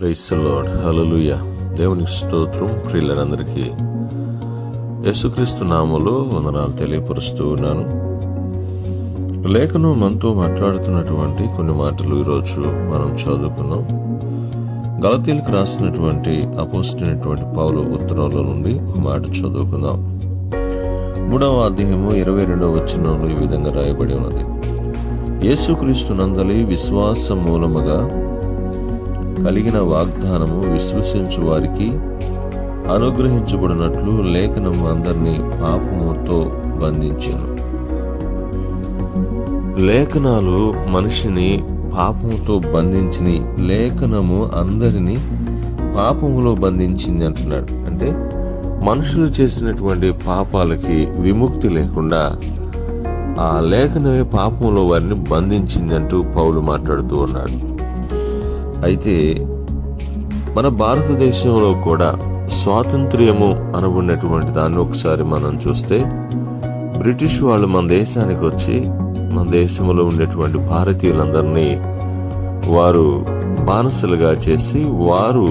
Price lord. Hallelujah. దేవునికి స్తోత్రం. ప్రియులందరికీ యేసుక్రీస్తు నామములో వందనాలు తెలియపరుస్తూ ఉన్నాను. లేఖను మనతో మాట్లాడుతున్నటువంటి కొన్ని మాటలు ఈరోజు మనం చదువుకున్నాం. గలతీలకు రాసినటువంటి అపోస్టినటువంటి పౌలు ఉత్తరంలో నుండి ఒక మాట చదువుకుందాం. మూడవ అధ్యాయము ఇరవై రెండవ వచనంలో ఈ విధంగా రాయబడి ఉన్నది. యేసుక్రీస్తు నందలి విశ్వాస మూలముగా కలిగిన వాగ్దానము విశ్వసించు వారికి అనుగ్రహించబడినట్లు లేఖనము అందరినీ పాపముతో బంధించాను. లేఖనాలు మనిషిని పాపముతో బంధించిన లేఖనము అందరినీ పాపములో బంధించింది అంటున్నాడు. అంటే మనుషులు చేసినటువంటి పాపాలకి విముక్తి లేకుండా ఆ లేఖనమే పాపంలో వారిని బంధించింది అంటూ పౌలు మాట్లాడుతూ ఉన్నాడు. అయితే మన భారతదేశంలో కూడా స్వాతంత్ర్యము అనబడినటువంటి దాన్ని ఒకసారి మనం చూస్తే బ్రిటిష్ వాళ్ళు మన దేశానికి వచ్చి మన దేశంలో ఉండేటువంటి భారతీయులందరినీ వారు బానిసలుగా చేసి వారు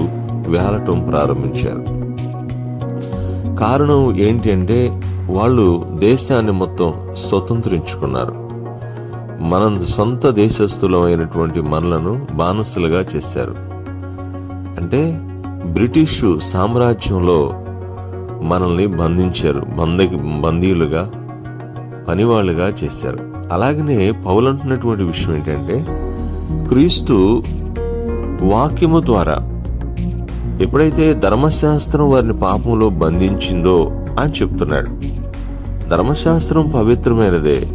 వేలటం ప్రారంభించారు. కారణం ఏంటి అంటే వాళ్ళు దేశాన్ని మొత్తం స్వతంత్రించుకున్నారు. మన సొంత దేశస్థులమైనటువంటి మనలను బానిసలుగా చేశారు. అంటే బ్రిటిషు సామ్రాజ్యంలో మనల్ని బంధించారు బంద బందీలుగా పనివాళ్ళుగా చేశారు. అలాగనే పౌలంటున్నటువంటి విషయం ఏంటంటే క్రీస్తు వాక్యము ద్వారా ఎప్పుడైతే ధర్మశాస్త్రం వారిని పాపంలో బంధించిందో అని చెప్తున్నాడు. ధర్మశాస్త్రం పవిత్రమైనదే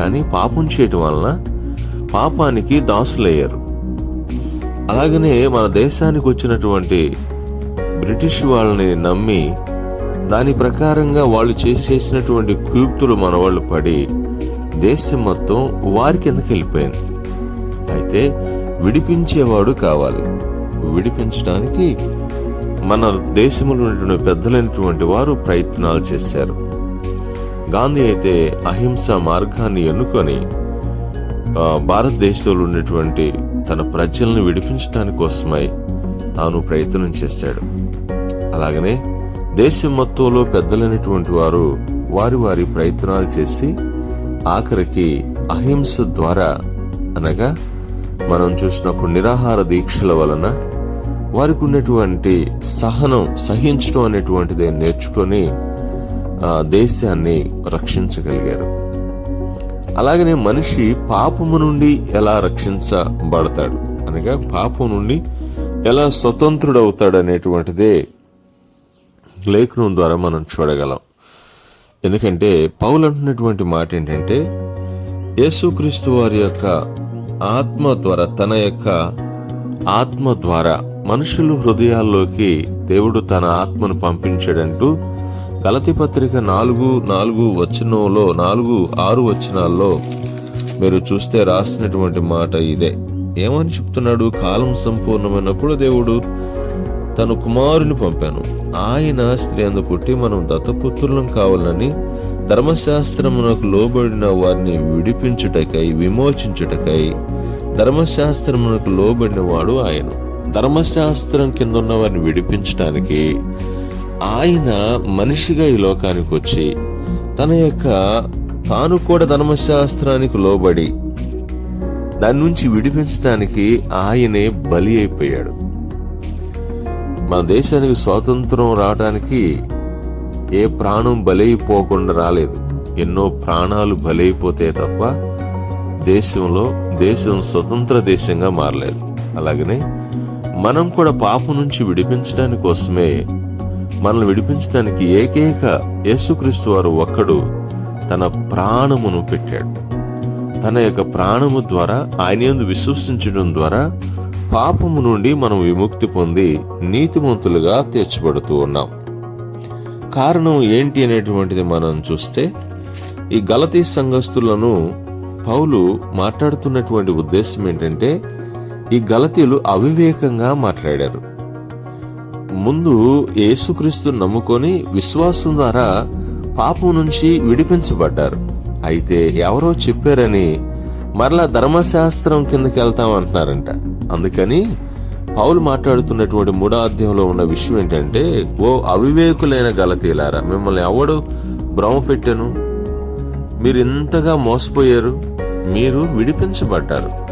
కానీ పాపం చేయటం వలన పాపానికి దాసులయ్యారు. అలాగనే మన దేశానికి వచ్చినటువంటి బ్రిటిష్ వాళ్ళని నమ్మి దాని ప్రకారంగా వాళ్ళు చేసేసినటువంటి కుయుక్తులు మన వాళ్ళు పడి దేశం మొత్తం వారి కిందకి వెళ్ళిపోయింది. అయితే విడిపించేవాడు కావాలి. విడిపించడానికి మన దేశంలో ఉన్నటువంటి పెద్దలైనటువంటి వారు ప్రయత్నాలు చేశారు. గాంధీ అయితే అహింస మార్గాన్ని ఎన్నుకొని భారతదేశంలో ఉన్నటువంటి తన ప్రజలను విడిపించడానికి కోసమై తాను ప్రయత్నం చేశాడు. అలాగనే దేశం మొత్తంలో పెద్దలైనటువంటి వారు వారి వారి ప్రయత్నాలు చేసి ఆఖరికి అహింస ద్వారా అనగా మనం చూసినప్పుడు నిరాహార దీక్షల వలన వారికి ఉన్నటువంటి సహనం సహించడం అనేటువంటిది నేర్చుకొని దేశాన్ని రక్షించగలిగారు. అలాగనే మనిషి పాపము నుండి ఎలా రక్షించబడతాడు? అనగా పాపం నుండి ఎలా స్వతంత్రుడవుతాడు అనేటువంటిదే లేఖనం ద్వారా మనం చూడగలం. ఎందుకంటే పౌలు అంటున్నటువంటి మాట ఏంటంటే యేసుక్రీస్తు వారి యొక్క ఆత్మ ద్వారా తన యొక్క ఆత్మ ద్వారా మనుషులు హృదయాల్లోకి దేవుడు తన ఆత్మను పంపించాడంటూ గలతి పత్రిక నాలుగు నాలుగు వచనంలో నాలుగు ఆరు వచనాల్లో మీరు చూస్తే రాసినటువంటి మాట ఇదే. ఏమని చెప్తున్నాడు? కాలం సంపూర్ణమైనప్పుడు దేవుడు తన కుమారుని పంపాను. ఆయన స్త్రీ అందు పుట్టి మనం దత్తపుత్రులం కావాలని ధర్మశాస్త్రమునకు లోబడిన వారిని విడిపించుటకై విమోచించుటకై ధర్మశాస్త్రమునకు లోబడిన వాడు ఆయన. ధర్మశాస్త్రం కింద ఉన్న వారిని విడిపించటానికి ఆయన మనిషిగా ఈ లోకానికి వచ్చి తన యొక్క తాను కూడా ధర్మశాస్త్రానికి లోబడి దాని నుంచి విడిపించడానికి ఆయనే బలి అయిపోయాడు. మన దేశానికి స్వాతంత్రం రావడానికి ఏ ప్రాణం బలైపోకుండా రాలేదు. ఎన్నో ప్రాణాలు బలైపోతే తప్ప దేశంలో దేశం స్వతంత్ర దేశంగా మారలేదు. అలాగనే మనం కూడా పాపం నుంచి విడిపించడానికి కోసమే మనల్ని విడిపించడానికి ఏకైక యేసుక్రీస్తు వారు ఒక్కడు తన ప్రాణమును పెట్టాడు. తన యొక్క ప్రాణము ద్వారా ఆయన యందు విశ్వసించడం ద్వారా పాపము నుండి మనం విముక్తి పొంది నీతిమంతులుగా తీర్చబడుతూ ఉన్నాం. కారణం ఏంటి అనేటువంటిది మనం చూస్తే ఈ గలతీ సంఘస్థులను పౌలు మాట్లాడుతున్నటువంటి ఉద్దేశం ఏంటంటే ఈ గలతీలు అవివేకంగా మాట్లాడారు. ముందు యేసుక్రీస్తు నమ్ముకొని విశ్వాసం ద్వారా పాపం నుంచి విడిపించబడ్డారు. అయితే ఎవరో చెప్పారని మరలా ధర్మశాస్త్రం కిందకి వెళ్తాం అంటున్నారంట. అందుకని పౌలు మాట్లాడుతున్నటువంటి మూడో అధ్యాయంలో ఉన్న విషయం ఏంటంటే ఓ అవివేకులైన గలతీలారా మిమ్మల్ని ఎవడు భ్రమ పెట్టెను? మీరు ఇంతగా మోసపోయారు మీరు విడిపించబడ్డారు.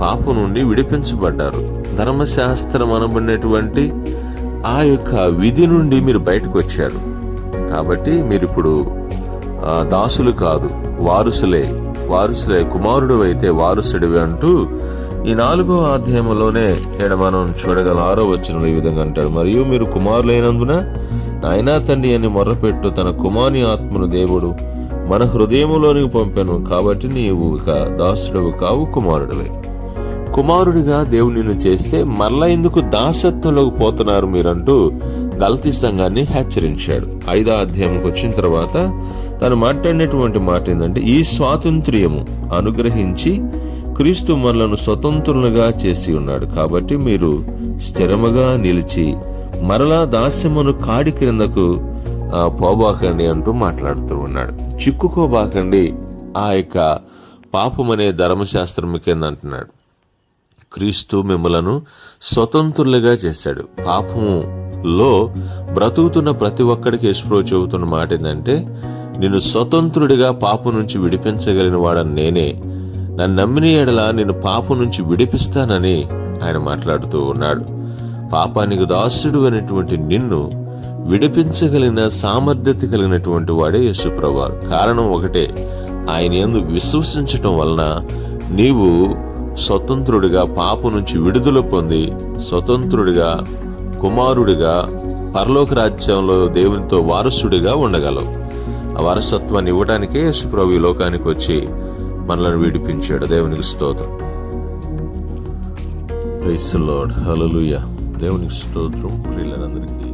పాపం నుండి విడిపించబడ్డారు. ధర్మశాస్త్రం అనబడినటువంటి ఆ యొక్క విధి నుండి మీరు బయటకు వచ్చారు. కాబట్టి మీరు ఇప్పుడు దాసులు కాదు వారసులే వారసులే కుమారుడు అయితే వారసుడివి అంటూ ఈ నాలుగో అధ్యాయంలోనే ఇక్కడ మనం చూడగల ఆరో వచ్చిన ఈ విధంగా అంటాడు. మరియు మీరు కుమారులైనందున నాయనా తండ్రి అని మొర్రపెట్టు తన కుమారుని ఆత్మను దేవుడు మన హృదయంలోనికి పంపాను. కాబట్టి నీవు ఇక దాసుడవు కావు కుమారుడివే. కుమారుడిగా దేవుడు చేస్తే మరలా ఎందుకు దాసత్వంలోకి పోతున్నారు మీరంటూ గల్తీ సంఘాన్ని హెచ్చరించాడు. ఐదో అధ్యాయంకి వచ్చిన తర్వాత తను మాట్లాడినటువంటి మాట ఏంటంటే ఈ స్వాతంత్ర్యము అనుగ్రహించి క్రీస్తు మనలను స్వతంత్రులుగా చేసి ఉన్నాడు. కాబట్టి మీరు స్థిరముగా నిలిచి మరలా దాస్యమును కాడి క్రిందకు పోబాకండి అంటూ మాట్లాడుతూ ఉన్నాడు. చిక్కుకోబాకండి ఆ యొక్క పాపమనే ధర్మశాస్త్రం కింద అంటున్నాడు క్రీస్తు మిమ్మలను స్వతంత్రులుగా చేశాడు. పాపములో బ్రతుకుతున్న ప్రతి ఒక్కడికి యశ్ప్రో చెబుతున్న మాట ఏంటంటే నిన్ను స్వతంత్రుడిగా పాపం నుంచి విడిపించగలిగిన వాడని నేనే. నన్ను నమ్మిన ఎడల నేను పాపం నుంచి విడిపిస్తానని ఆయన మాట్లాడుతూ ఉన్నాడు. పాపానికి దాసుడు అనేటువంటి నిన్ను విడిపించగలిగిన సామర్థ్యత కలిగినటువంటి వాడే యేసుప్రభువారు కారణం ఒకటే ఆయన ఎందు విశ్వసించటం వలన నీవు స్వతంత్రుడిగా పాపు నుంచి విడుదల పొంది స్వతంత్రుడిగా కుమారుడిగా పరలోక రాజ్యంలో దేవునితో వారసుడిగా ఉండగలవు. ఆ వారసత్వాన్ని ఇవ్వడానికే యేసుప్రభు ఈ లోకానికి వచ్చి మనల్ని విడిపించాడు. దేవునికి స్తోత్రం. Praise lord. హల్లెలూయా. దేవునికి స్తోత్రం. ప్రియులందరికీ